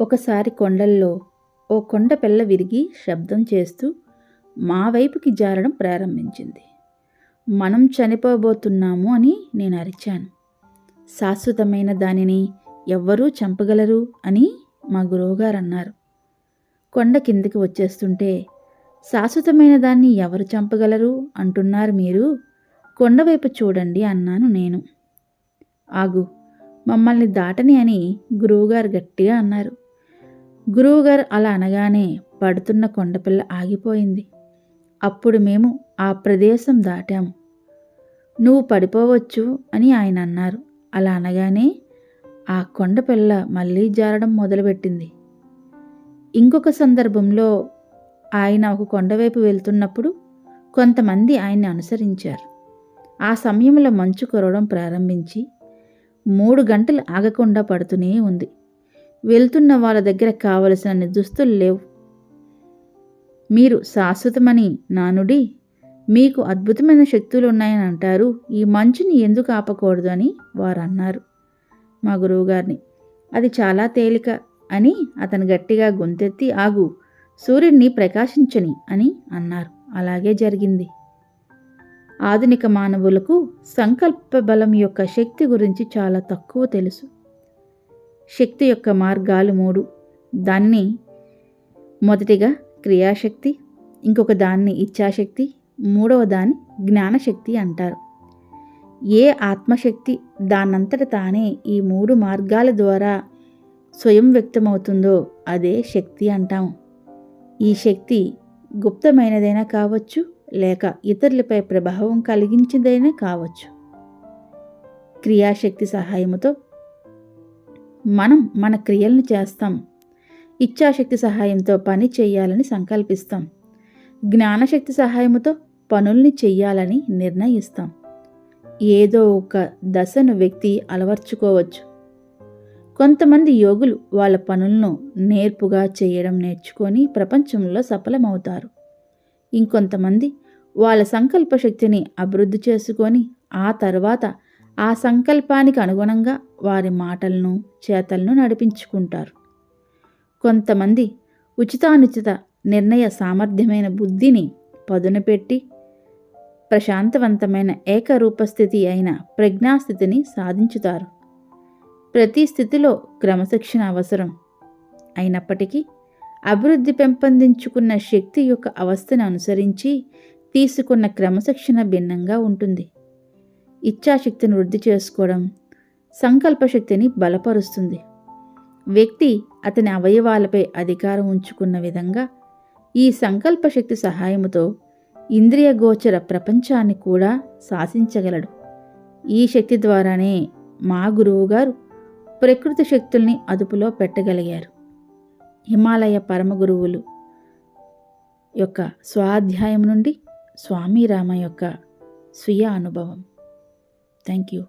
ఒకసారి కొండల్లో ఓ కొండ పిల్ల విరిగి శబ్దం చేస్తూ మా వైపుకి జారడం ప్రారంభించింది. మనం చనిపోబోతున్నాము అని నేను అరిచాను. శాశ్వతమైన దానిని ఎవ్వరూ చంపగలరు అని మా గురువుగారు అన్నారు. కొండ కిందికి వచ్చేస్తుంటే శాశ్వతమైన దాన్ని ఎవరు చంపగలరు అంటున్నారు మీరు? కొండవైపు చూడండి అన్నాను నేను. ఆగు మమ్మల్ని దాటని అని గురువుగారు గట్టిగా అన్నారు. గురువుగారు అలా అనగానే పడుతున్న కొండపిల్ల ఆగిపోయింది. అప్పుడు మేము ఆ ప్రదేశం దాటాము నువ్వు పడిపోవచ్చు అని ఆయన అన్నారు. అలా అనగానే ఆ కొండపిల్ల మళ్ళీ జారడం మొదలుపెట్టింది. ఇంకొక సందర్భంలో ఆయన ఒక కొండవైపు వెళ్తున్నప్పుడు కొంతమంది ఆయన్ని అనుసరించారు. ఆ సమయంలో మంచు కురవడం ప్రారంభించి మూడు గంటలు ఆగకుండా పడుతూనే ఉంది. వెళ్తున్న వాళ్ళ దగ్గర కావలసిన దుస్తులు లేవు. మీరు శాశ్వతమని నానుడి మీకు అద్భుతమైన శక్తులు ఉన్నాయని అంటారు. ఈ మంచుని ఎందుకు ఆపకూడదు అని వారు అన్నారు మా గురువుగారిని. అది చాలా తేలిక అని అతను గట్టిగా గొంతెత్తి ఆగు సూర్యుడిని ప్రకాశించని అని అన్నారు. అలాగే జరిగింది. ఆధునిక మానవులకు సంకల్ప బలం యొక్క శక్తి గురించి చాలా తక్కువ తెలుసు. శక్తి యొక్క మార్గాలు మూడు. దాన్ని మొదటిగా క్రియాశక్తి ఇంకొక దాన్ని ఇచ్ఛాశక్తి మూడవ దాన్ని జ్ఞానశక్తి అంటారు. ఏ ఆత్మశక్తి దానంతట తానే ఈ మూడు మార్గాల ద్వారా స్వయం వ్యక్తమవుతుందో అదే శక్తి అంటాం. ఈ శక్తి గుప్తమైనదైనా కావచ్చు లేక ఇతరులపై ప్రభావం కలిగించిందైనా కావచ్చు. క్రియాశక్తి సహాయముతో మనం మన క్రియలను చేస్తాం. ఇచ్ఛాశక్తి సహాయంతో పని చేయాలని సంకల్పిస్తాం. జ్ఞానశక్తి సహాయముతో పనుల్ని చెయ్యాలని నిర్ణయిస్తాం. ఏదో ఒక దశను వ్యక్తి అలవర్చుకోవచ్చు. కొంతమంది యోగులు వాళ్ళ పనులను నేర్పుగా చేయడం నేర్చుకొని ప్రపంచంలో సఫలమవుతారు. ఇంకొంతమంది వాళ్ళ సంకల్ప శక్తిని అభివృద్ధి చేసుకొని ఆ తర్వాత ఆ సంకల్పానికి అనుగుణంగా వారి మాటలను చేతలను నడిపించుకుంటారు. కొంతమంది ఉచితానుచిత నిర్ణయ సామర్థ్యమైన బుద్ధిని పదునుపెట్టి ప్రశాంతవంతమైన ఏకరూపస్థితి అయిన ప్రజ్ఞాస్థితిని సాధించుతారు. ప్రతి స్థితిలో క్రమశిక్షణ అవసరం. అయినప్పటికీ అభివృద్ధి పెంపొందించుకున్న శక్తి యొక్క అవస్థను అనుసరించి తీసుకున్న క్రమశిక్షణ భిన్నంగా ఉంటుంది. ఇచ్ఛాశక్తిని వృద్ధి చేసుకోవడం సంకల్ప శక్తిని బలపరుస్తుంది. వ్యక్తి అతని అవయవాలపై అధికారం ఉంచుకున్న విధంగా ఈ సంకల్ప శక్తి సహాయముతో ఇంద్రియ గోచర ప్రపంచాన్ని కూడా శాసించగలడు. ఈ శక్తి ద్వారానే మా గురువుగారు ప్రకృతి శక్తుల్ని అదుపులో పెట్టగలిగారు. హిమాలయ పరమ గురువులు యొక్క స్వాధ్యాయం నుండి స్వామి రామ యొక్క స్వీయ అనుభవం. Thank you.